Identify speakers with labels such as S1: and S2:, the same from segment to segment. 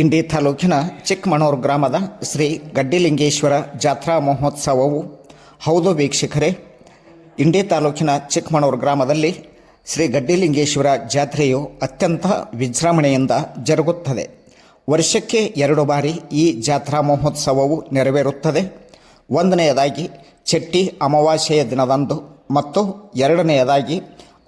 S1: ಇಂಡಿ ತಾಲೂಕಿನ ಚಿಕ್ಕಮಣೂರು ಗ್ರಾಮದ ಶ್ರೀ ಗಡ್ಡಿಲಿಂಗೇಶ್ವರ ಜಾತ್ರಾ ಮಹೋತ್ಸವವು. ಹೌದು ವೀಕ್ಷಕರೇ, ಇಂಡಿ ತಾಲೂಕಿನ ಚಿಕ್ಕಮಣೂರು ಗ್ರಾಮದಲ್ಲಿ ಶ್ರೀ ಗಡ್ಡಿಲಿಂಗೇಶ್ವರ ಜಾತ್ರೆಯು ಅತ್ಯಂತ ವಿಜೃಂಭಣೆಯಿಂದ ಜರುಗುತ್ತದೆ. ವರ್ಷಕ್ಕೆ ಎರಡು ಬಾರಿ ಈ ಜಾತ್ರಾ ಮಹೋತ್ಸವವು ನೆರವೇರುತ್ತದೆ. ಒಂದನೆಯದಾಗಿ, ಚೆಟ್ಟಿ ಅಮಾವಾಸ್ಯೆಯ ದಿನದಂದು ಮತ್ತು ಎರಡನೆಯದಾಗಿ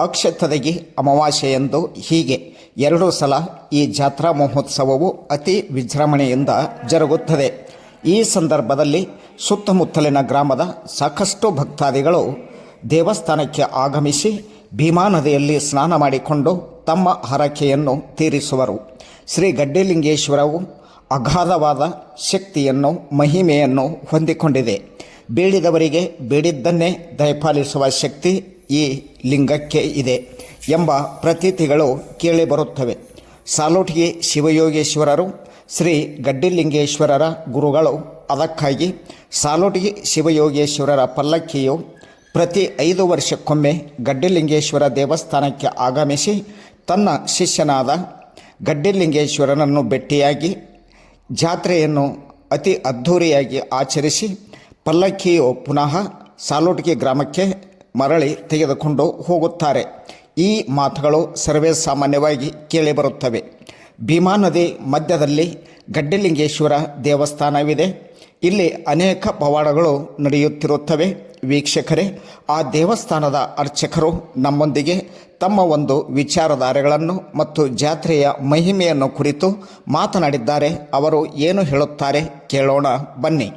S1: ಅಕ್ಷತದಗಿ ಅಮಾವಾಸ್ಯೆಯಂದು ಹೀಗೆ ಎರಡು ಸಲ ಈ ಜಾತ್ರಾ ಮಹೋತ್ಸವವು ಅತಿ ವಿಜೃಂಭಣೆಯಿಂದ ಜರುಗುತ್ತದೆ. ಈ ಸಂದರ್ಭದಲ್ಲಿ ಸುತ್ತಮುತ್ತಲಿನ ಗ್ರಾಮದ ಸಾಕಷ್ಟು ಭಕ್ತಾದಿಗಳು ದೇವಸ್ಥಾನಕ್ಕೆ ಆಗಮಿಸಿ ಭೀಮಾ ನದಿಯಲ್ಲಿ ಸ್ನಾನ ಮಾಡಿಕೊಂಡು ತಮ್ಮ ಹರಕೆಯನ್ನು ತೀರಿಸುವರು. ಶ್ರೀ ಗಡ್ಡಿಲಿಂಗೇಶ್ವರವು ಅಗಾಧವಾದ ಶಕ್ತಿಯನ್ನು, ಮಹಿಮೆಯನ್ನು ಹೊಂದಿಕೊಂಡಿದೆ. ಬೇಡಿದವರಿಗೆ ಬೇಡಿದ್ದನ್ನೇ ದಯಪಾಲಿಸುವ ಶಕ್ತಿ ಈ ಲಿಂಗಕ್ಕೆ ಇದೆ ಎಂಬ ಪ್ರತೀತಿಗಳು ಕೇಳಿಬರುತ್ತವೆ ಸಾಲೋಟಿಗೆ ಶಿವಯೋಗೇಶ್ವರರು, ಶ್ರೀ ಗಡ್ಡಿಲಿಂಗೇಶ್ವರರ ಗುರುಗಳು. ಅದಕ್ಕಾಗಿ ಸಾಲೋಟಿಗೆ ಶಿವಯೋಗೇಶ್ವರರ ಪಲ್ಲಕ್ಕಿಯು ಪ್ರತಿ ಐದು ವರ್ಷಕ್ಕೊಮ್ಮೆ ಗಡ್ಡಿಲಿಂಗೇಶ್ವರ ದೇವಸ್ಥಾನಕ್ಕೆ ಆಗಮಿಸಿ ತನ್ನ ಶಿಷ್ಯನಾದ ಗಡ್ಡಿಲಿಂಗೇಶ್ವರನನ್ನು ಭೇಟಿಯಾಗಿ ಜಾತ್ರೆಯನ್ನು ಅತಿ ಅದ್ಧೂರಿಯಾಗಿ ಆಚರಿಸಿ ಪಲ್ಲಕ್ಕಿಯು ಪುನಃ ಸಾಲೋಟಿಗೆ ಗ್ರಾಮಕ್ಕೆ ಮರಳಿ ತೆಗೆದುಕೊಂಡು ಹೋಗುತ್ತಾರೆ. ಈ ಮಾತುಗಳು ಸರ್ವೇ ಸಾಮಾನ್ಯವಾಗಿ ಕೇಳಿಬರುತ್ತವೆ. ಭೀಮಾ ನದಿ ಮಧ್ಯದಲ್ಲಿ ಗಡ್ಡಲಿಂಗೇಶ್ವರ ದೇವಸ್ಥಾನವಿದೆ. ಇಲ್ಲಿ ಅನೇಕ ಪವಾಡಗಳು ನಡೆಯುತ್ತಿರುತ್ತವೆ. ವೀಕ್ಷಕರೇ, ಆ ದೇವಸ್ಥಾನದ ಅರ್ಚಕರು ನಮ್ಮೊಂದಿಗೆ ತಮ್ಮ ಒಂದು ವಿಚಾರಧಾರೆಗಳನ್ನು ಮತ್ತು ಜಾತ್ರೆಯ ಮಹಿಮೆಯನ್ನು ಕುರಿತು ಮಾತನಾಡಿದ್ದಾರೆ. ಅವರು ಏನು ಹೇಳುತ್ತಾರೆ ಕೇಳೋಣ ಬನ್ನಿ.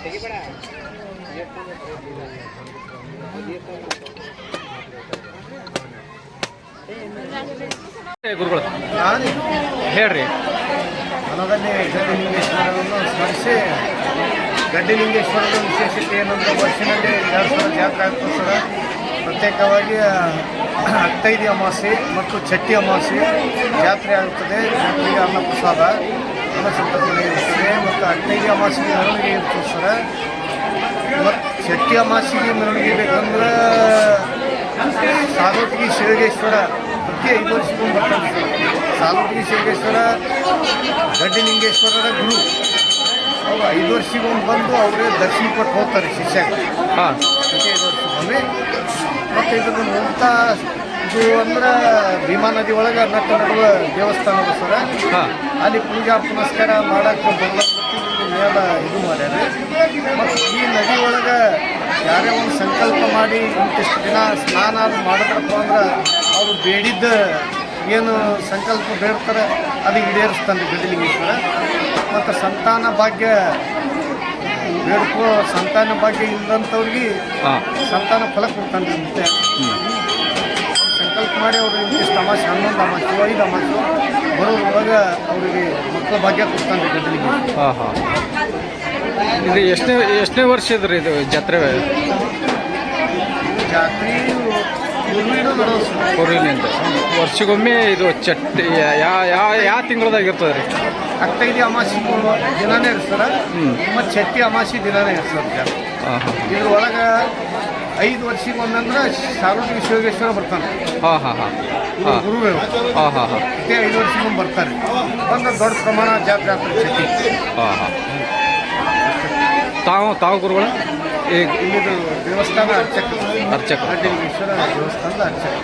S2: Terima kasih.
S3: ಗುರುಗಳು,
S2: ಹೇಳ್ರಿ.
S3: ಮನದಲ್ಲಿ ಗಡ್ಡಿಲಿಂಗೇಶ್ವರರನ್ನು ಸ್ಮರಿಸಿ ಗಡ್ಡಿಲಿಂಗೇಶ್ವರದ ವಿಶೇಷತೆ ಏನಂದ್ರೆ ವರ್ಷದಲ್ಲಿ ಎರಡು ಸಾವಿರ ಜಾತ್ರೆ ಆಗ್ತದೆ. ಪ್ರತ್ಯೇಕವಾಗಿ ಹತ್ತೈದು ಅಮಾವಾಸ್ಯೆ ಮತ್ತು ಚಟ್ಟಿ ಅಮಾವಾಸ್ಯೆ ಜಾತ್ರೆ ಆಗುತ್ತದೆ ಜಾತ್ರೆಗೆ ಅನ್ನಪ್ರಸಾದ ಅನ್ನ ಸಂತರ್ಪಣೆ ಮತ್ತು ಹತ್ತೈದು ಅಮಾವಾಸ್ಯೆಗೆ ಮೆರವಣಿಗೆ ಇರ್ತದೆ ಸರ್. ಮತ್ತು ಅಮಾಸಿಗೆ ಮೆರವಣಿಗೆ ಬೇಕಂದ್ರೆ ಸಾಲೋಟಿಗೆ ಶಿವಗೇಶ್ವರ ಪ್ರತಿ ಐದು ವರ್ಷಕ್ಕೊಂದು ಬರ್ತಾರೆ ಸರ್. ಸಾಲೋಟಿಗೆ ಶಿವಗೇಶ್ವರ ಗಡ್ಡಿಲಿಂಗೇಶ್ವರರ ಗುರು. ಅವರು ಐದು ವರ್ಷಕ್ಕೊಂದು ಬಂದು ಅವರೇ ದರ್ಶನ ಕೊಟ್ಟು ಹೋಗ್ತಾರೆ ಶಿಷ್ಯಕ್ಕೆ
S2: ಹಾಂ.
S3: ಪ್ರತಿ ಐದು ವರ್ಷಕ್ಕೊಮ್ಮೆ ಮತ್ತು ಇದನ್ನು ನೋಡ್ತಾ ಇದು ಅಂದ್ರೆ ಭೀಮಾ ನದಿ ಒಳಗೆ ನಟ್ಟ ನಡುವ ದೇವಸ್ಥಾನ ಸರ.
S2: ಹಾಂ.
S3: ಅಲ್ಲಿ ಪೂಜಾ ಪುನಸ್ಕಾರ ಮಾಡಕ್ಕೆ ಬಂದ ಮೇಲ ಇದು ಮಾಡ್ಯಾರ ಮತ್ತು ಈ ನದಿ ಒಳಗೆ ಯಾರೇ ಒಂದು ಸಂಕಲ್ಪ ಮಾಡಿ ಇಂತಿಷ್ಟು ದಿನ ಸ್ನಾನ ಅದು ಮಾಡಿದ್ರಪ್ಪ ಅಂದ್ರೆ ಅವರು ಬೇಡಿದ್ದ ಏನು ಸಂಕಲ್ಪ ಬೇಡ್ತಾರೆ ಅದು ಈಡೇರಿಸ್ತಾನೆ ಗದಿಲಿಂಗೇಶ್ವರ ಮತ್ತು ಸಂತಾನ ಭಾಗ್ಯ ಬೇಡ್ಕೋ ಸಂತಾನ ಭಾಗ್ಯ ಇಲ್ಲದಂಥವ್ರಿಗೆ ಸಂತಾನ ಫಲ ಕೊಡ್ತಾನೆ ಮತ್ತೆ ಸಂಕಲ್ಪ ಮಾಡಿ ಅವರು ಇಂತಿಷ್ಟು ಅಮಾಸೆ ಹನ್ನೊಂದು ಅಮಾಸೆ ಐದು ಅಮಾಸು ಬರೋದ್ರೊಳಗೆ ಅವರಿಗೆ ಮಕ್ಕಳ ಭಾಗ್ಯ ಕೊಡ್ತಾನೆ ಗದ್ದಲಿಗೆ
S2: ಹಾಂ ಹಾಂ. ಇದು ಎಷ್ಟನೇ ಎಷ್ಟನೇ ವರ್ಷ ಇದ್ರಿ ಇದು ಜಾತ್ರೆ
S3: ಜಾತ್ರೆ.
S2: ಕೊರಿಲಿಂದ ವರ್ಷಗೊಮ್ಮೆ ಇದು ಚಟ್ಟಿ ಯಾ ಯಾ ಯಾವ ತಿಂಗಳದಾಗ ಇರ್ತದೆ ರೀ?
S3: ಹತ್ತೈದು ಅಮಾಸಿ ದಿನಾನೇ ಇರ್ತಾರೆ. ಮತ್ತು ಚಟ್ಟಿ ಅಮಾಸಿ ದಿನಾನೇ ಇರ್ತಾರೆ ಇದ್ರ
S2: ಹಾಂ ಹಾಂ
S3: ಇದ್ರೊಳಗೆ ಐದು ವರ್ಷಕ್ಕೆ ಒಂದಂದ್ರೆ ಸಾರ್ವಜನಿಕ ಶಿವಗೇಶ್ವರ ಬರ್ತಾನೆ
S2: ಹಾಂ ಹಾಂ. ಹಾಂ.
S3: ಗುರು ಗುರುಗಳು.
S2: ಹಾಂ ಹಾಂ ಹಾಂ.
S3: ಐದು ವರ್ಷಕ್ಕೊಮ್ಮೆ ಬರ್ತಾರೆ. ಒಂದು ದೊಡ್ಡ ಪ್ರಮಾಣ ಜಾತ್ರೆ ಆಗ್ತದೆ ಚಟ್ಟಿ.
S2: ಹಾಂ ಹಾಂ. ತಾವು ತಾವು ಗುರುಗಳು? ಈಗ
S3: ಇಲ್ಲಿದು ದೇವಸ್ಥಾನ ಅರ್ಚಕ
S2: ಅರ್ಚಕ.
S3: ದೇವಸ್ಥಾನದ ಅರ್ಚಕ.